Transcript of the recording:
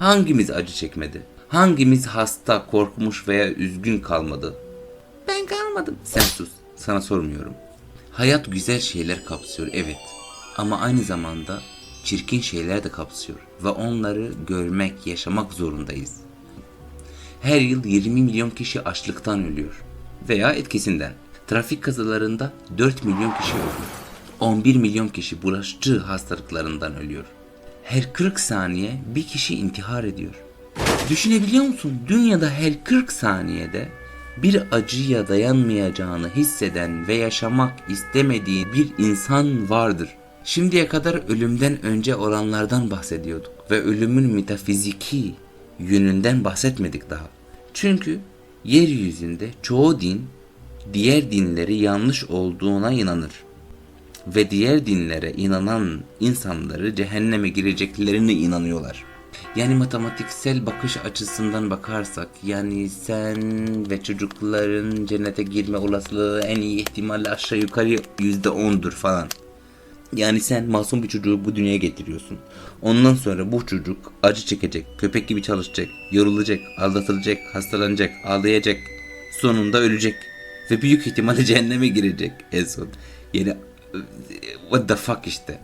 Hangimiz acı çekmedi? Hangimiz hasta, korkmuş veya üzgün kalmadı? Ben kalmadım. Sen sus. Sana sormuyorum. Hayat güzel şeyler kapsıyor evet. Ama aynı zamanda çirkin şeyler de kapsıyor. Ve onları görmek, yaşamak zorundayız. Her yıl 20 milyon kişi açlıktan ölüyor. Veya etkisinden. Trafik kazalarında 4 milyon kişi ölüyor. 11 milyon kişi bulaşıcı hastalıklarından ölüyor. Her 40 saniye bir kişi intihar ediyor. Düşünebiliyor musun? Dünyada her 40 saniyede bir acıya dayanmayacağını hisseden ve yaşamak istemediği bir insan vardır. Şimdiye kadar ölümden önce olanlardan bahsediyorduk ve ölümün metafiziki yönünden bahsetmedik daha. Çünkü yeryüzünde çoğu din diğer dinleri yanlış olduğuna inanır ve diğer dinlere inanan insanları cehenneme gireceklerine inanıyorlar. Yani matematiksel bakış açısından bakarsak yani sen ve çocukların cennete girme olasılığı en iyi ihtimalle aşağı yukarı yüzde ondur falan. Yani sen masum bir çocuğu bu dünyaya getiriyorsun. Ondan sonra bu çocuk acı çekecek, köpek gibi çalışacak, yorulacak, aldatılacak, hastalanacak, ağlayacak. Sonunda ölecek. Ve büyük ihtimalle cehenneme girecek en son. Yani what the fuck işte.